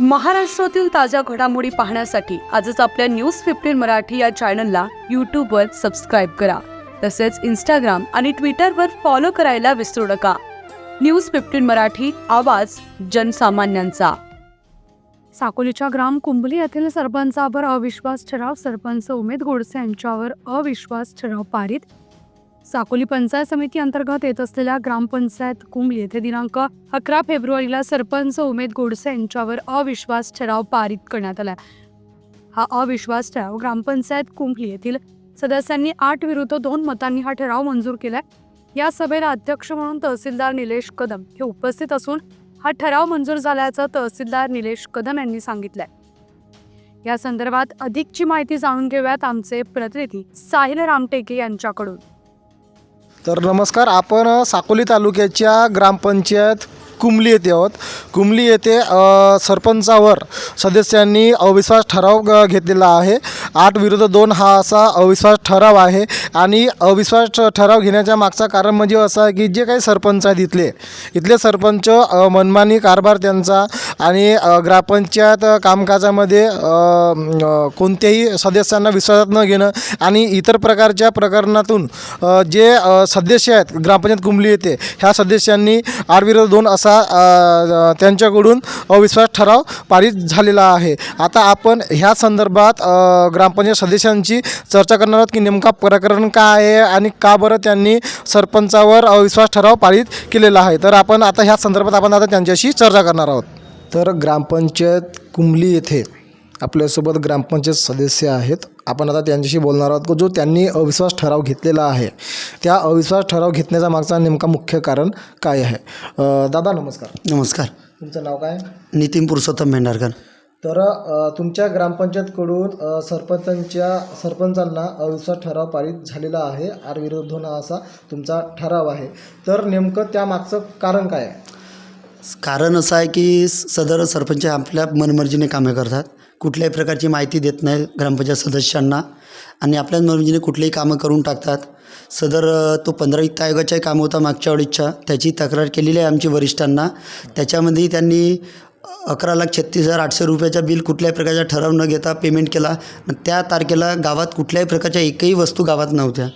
महाराष्ट्रातील ताज्या घडामोडी पाहण्यासाठी आजच आपल्या न्यूज फिफ्टीन मराठी या चॅनलला यूट्यूबवर सबस्क्राईब करा. तसेच इंस्टाग्राम आणि ट्विटरवर फॉलो करायला विसरू नका. न्यूज फिफ्टीन मराठी आवाज जनसामान्यांचा. साकोलीच्या ग्राम कुंभली येथील सरपंचावर अविश्वास ठराव सरपंच उमेद गोडसे यांच्यावर अविश्वास ठराव पारित साकोली पंचायत समिती अंतर्गत येत असलेल्या ग्रामपंचायत कुंभली येथे दिनांक अकरा फेब्रुवारीला सरपंच उमेद गोडसे यांच्यावर अविश्वास ठराव पारित करण्यात आला हा अविश्वास ठराव ग्रामपंचायत कुंभली येथील सदस्यांनी आठ विरुद्ध दोन मतांनी हा ठराव मंजूर केलाय. या सभेला अध्यक्ष म्हणून तहसीलदार निलेश कदम हे उपस्थित असून हा ठराव मंजूर झाल्याचं तहसीलदार निलेश कदम यांनी सांगितलंय. या संदर्भात अधिकची माहिती जाणून घेऊयात आमचे प्रतिनिधी साहिल रामटेके यांच्याकडून. तर नमस्कार आपण साकोली तालुक्याच्या ग्रामपंचायत कुमली येथे आहोत. कुमली येथे सरपंचावर सदस्यांनी अविश्वास ठराव घेतलेला आहे. आठ विरुद्ध दोन हा असा अविश्वास ठराव आहे. आणि अविश्वास ठराव घेण्याच्या मागचा कारण म्हणजे असं आहे की जे काही सरपंच आहेत इथले. इथले सरपंच मनमानी कारभार त्यांचा आणि ग्रामपंचायत कामकाजामध्ये कोणत्याही सदस्यांना विश्वासात न घेणं आणि इतर प्रकारच्या प्रकरणातून जे सदस्य आहेत ग्रामपंचायत कुंभली येते ह्या सदस्यांनी आठ विरुद्ध दोन असा त्यांच्याकडून अविश्वास ठराव पारित झालेला आहे. आता आपण ह्या संदर्भात ग्रामपंचायत सदस्यांची चर्चा करणार आहोत की नेमका प्रकरण काय आहे आणि का बरं त्यांनी सरपंचावर अविश्वास ठराव पारित केलेला आहे. तर आपण आता ह्या संदर्भात आपण आता त्यांच्याशी चर्चा करणार आहोत. तर ग्रामपंचायत कुंभली येथे आपल्यासोबत ग्रामपंचायत सदस्य आहेत. आपण आता त्यांच्याशी बोलणार आहोत जो त्यांनी अविश्वास ठराव घेतलेला आहे. त्या अविश्वास ठराव घेतण्याचा मागचा नेमका मुख्य कारण काय आहे? दादा नमस्कार. नमस्कार. तुमचं नाव काय? नितीन पुरुषोत्तम भेंडारकर तर तुमच्या ग्रामपंचायतकडून सरपंचांच्या सरपंचांना अविश्वास ठराव पारित झालेला आहे. आर विरोध होणं असा तुमचा ठराव आहे. तर नेमकं त्यामागचं कारण काय आहे? कारण असं आहे की सदर सरपंच आपल्या मनमर्जीने कामे करतात. कुठल्याही प्रकारची माहिती देत नाही ग्रामपंचायत सदस्यांना. आणि आपल्याच मनमर्जीने कुठलेही कामं करून टाकतात. सदर तो पंधरा वित्त आयोगाच्याही काम होता मागच्या वेळीच्या. त्याची तक्रार केलेली आहे आमची वरिष्ठांना. त्याच्यामध्ये त्यांनी अकरा लाख छत्तीस हजार आठशे रुपयाचा बिल कुठल्याही प्रकारचा ठराव न घेता पेमेंट केला. त्या तारखेला गावात कुठल्याही प्रकारच्या एकही वस्तू गावात नव्हत्या.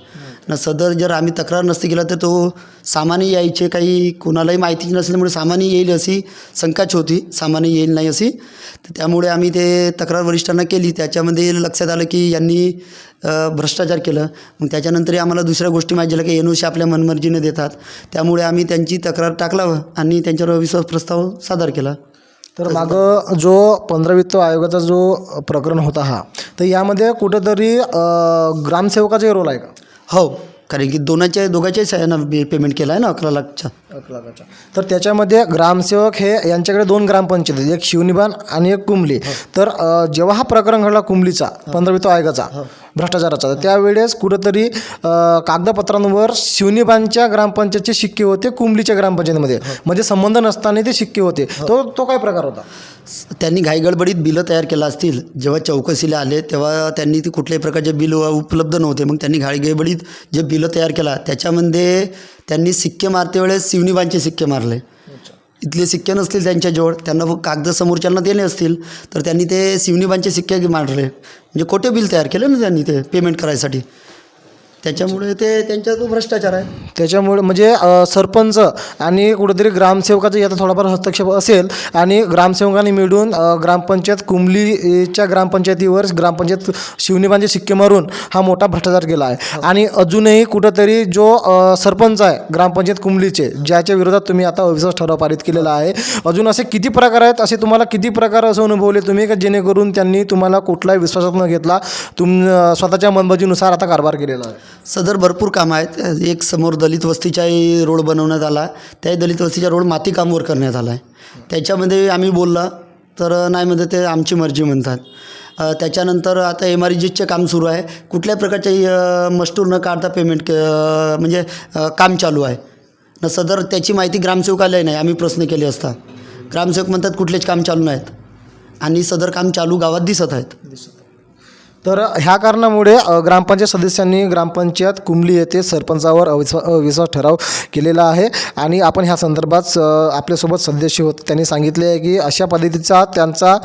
न सदर जर आम्ही तक्रार नसती केला तर तो सामान्य यायचे काही कोणालाही माहिती नसल्यामुळे सामान्य येईल अशी शंकाच होती. सामान्य येईल नाही अशी. तर त्यामुळे आम्ही ते तक्रार वरिष्ठांना केली. त्याच्यामध्ये लक्षात आलं की यांनी भ्रष्टाचार केलं. मग त्याच्यानंतरही आम्हाला दुसऱ्या गोष्टी माहिती झाल्या की एन सी आपल्या मनमर्जीने देतात. त्यामुळे आम्ही त्यांची तक्रार टाकला आणि त्यांच्यावर अविश्वास प्रस्ताव सादर केला. तर मागं जो पंधरा वित्त आयोगाचा जो प्रकरण होता हा तर यामध्ये कुठंतरी ग्रामसेवकाचाही रोल आहे का? हो कारण की दोनाच्या दोघांच्याही ह्यानं पेमेंट केला आहे ना अकरा लाखचा. अकरा लाखाच्या. तर त्याच्यामध्ये ग्रामसेवक हे यांच्याकडे दोन ग्रामपंचायत आहेत. एक शिवनिबाण आणि एक कुंभली तर अ, जेव्हा हा प्रकरण घडला कुंभलीचा पंधरा वित्त आयोगाचा भ्रष्टाचाराचा तर त्यावेळेस कुठंतरी अ, कागदपत्रांवर शिवनिबाणच्या ग्रामपंचायतचे शिक्के होते कुंभलीच्या ग्रामपंचायतीमध्ये. म्हणजे संबंध नसताना ते शिक्के होते. तो तो काय प्रकार होता? त्यांनी घाईगडबडीत बिलं तयार केलं असतील. जेव्हा चौकशीला आले तेव्हा त्यांनी ती कुठल्याही प्रकारचे बिल उपलब्ध नव्हते. मग त्यांनी घाईगडबडीत जे बिलं तयार केला त्याच्यामध्ये त्यांनी सिक्के मारते वेळेस शिवनीबांचे सिक्के मारले. इथले सिक्के नसतील त्यांच्याजवळ त्यांना कागद समोरच्यांना दिले असतील तर त्यांनी ते शिवनीबांचे सिक्के मारले. म्हणजे खोटे बिल तयार केले ना त्यांनी ते पेमेंट करायसाठी. त्याच्यामुळे ते त्यांचा तो भ्रष्टाचार आहे. त्याच्यामुळे म्हणजे सरपंच आणि कुठेतरी ग्रामसेवकाचा याचा थोडाफार हस्तक्षेप असेल आणि ग्रामसेवकांनी मिळून ग्रामपंचायत कुंभलीच्या ग्रामपंचायतीवर ग्रामपंचायत शिवनिबांचे शिक्के मारून हा मोठा भ्रष्टाचार केला आहे. आणि अजूनही कुठंतरी जो सरपंच आहे ग्रामपंचायत कुंभलीचे ज्याच्या विरोधात तुम्ही आता अविश्वास ठराव पारित केलेला आहे. अजून असे किती प्रकार आहेत? असे तुम्हाला किती प्रकार असं अनुभवले तुम्ही का जेणेकरून त्यांनी तुम्हाला कुठलाही विश्वासात न घेतला तुम स्वतःच्या मनबाजीनुसार आता कारभार केलेला आहे? सदर भरपूर कामं आहेत. एक समोर दलित वस्तीचाही रोड बनवण्यात आला. त्याही दलित वस्तीचा रोड मातीकामवर करण्यात आला आहे त्याच्यामध्ये आम्ही बोलला तर नाही म्हणजे ते आमची मर्जी म्हणतात. त्याच्यानंतर आता एम आर जीचे काम सुरू आहे. कुठल्याही प्रकारचे मस्टूर न काढता पेमेंट म्हणजे काम चालू आहे. न सदर त्याची माहिती ग्रामसेवकालाही नाही आम्ही प्रश्न केले असता. ग्रामसेवक म्हणतात कुठलेच काम चालू नाहीत. आणि सदर काम चालू गावात दिसत आहेत. तर ह्या कारणामुळे ग्रामपंचायत सदस्यांनी ग्रामपंचायत कुंबली येथे सरपंचावर अविश्वा अविश्वास ठराव केलेला आहे. आणि आपण ह्या संदर्भात आपल्यासोबत सदस्य होत. त्यांनी सांगितले आहे की अशा पद्धतीचा त्यांचा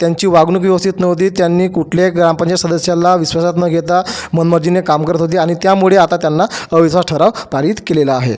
त्यांची वागणूक व्यवस्थित नव्हती. त्यांनी कुठल्याही ग्रामपंचायत सदस्याला विश्वासात न घेता मनमर्जीने काम करत होते. आणि त्यामुळे आता त्यांना अविश्वास ठराव पारित केलेला आहे.